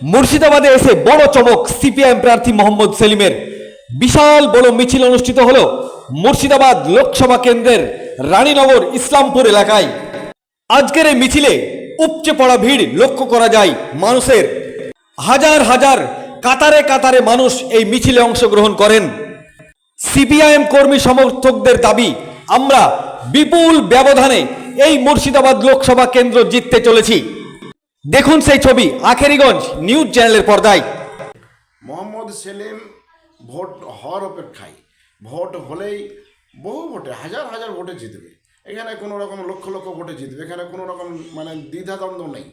মুর্শিদাবাদে এসে বড় চমক সিপিআইএম প্রার্থী মোহাম্মদ সেলিমের। বিশাল বড় মিছিল অনুষ্ঠিত হল মুর্শিদাবাদ লোকসভা কেন্দ্রের রানীনগর ইসলামপুর এলাকায়। আজকের এই মিছিলে উপচে পড়া ভিড় লক্ষ্য করা যায় মানুষের। হাজার হাজার, কাতারে কাতারে মানুষ এই মিছিলে অংশগ্রহণ করেন। সিপিআইএম কর্মী সমর্থকদের দাবি, আমরা বিপুল ব্যবধানে এই মুর্শিদাবাদ লোকসভা কেন্দ্র জিততে চলেছি। দেখুন সেই ছবি, আখেরিগঞ্জ নিউজ চ্যানেলের পর্দায়। মোহাম্মদ সেলিম ভোট হওয়ার অপেক্ষায়। ভোট হলেই বহু ভোটে, হাজার হাজার ভোটে জিতবে। এখানে কোনো রকম লক্ষ লক্ষ ভোটে জিতবে, এখানে কোনো রকম মানে দ্বিধাদ্বন্দ্ব নেই।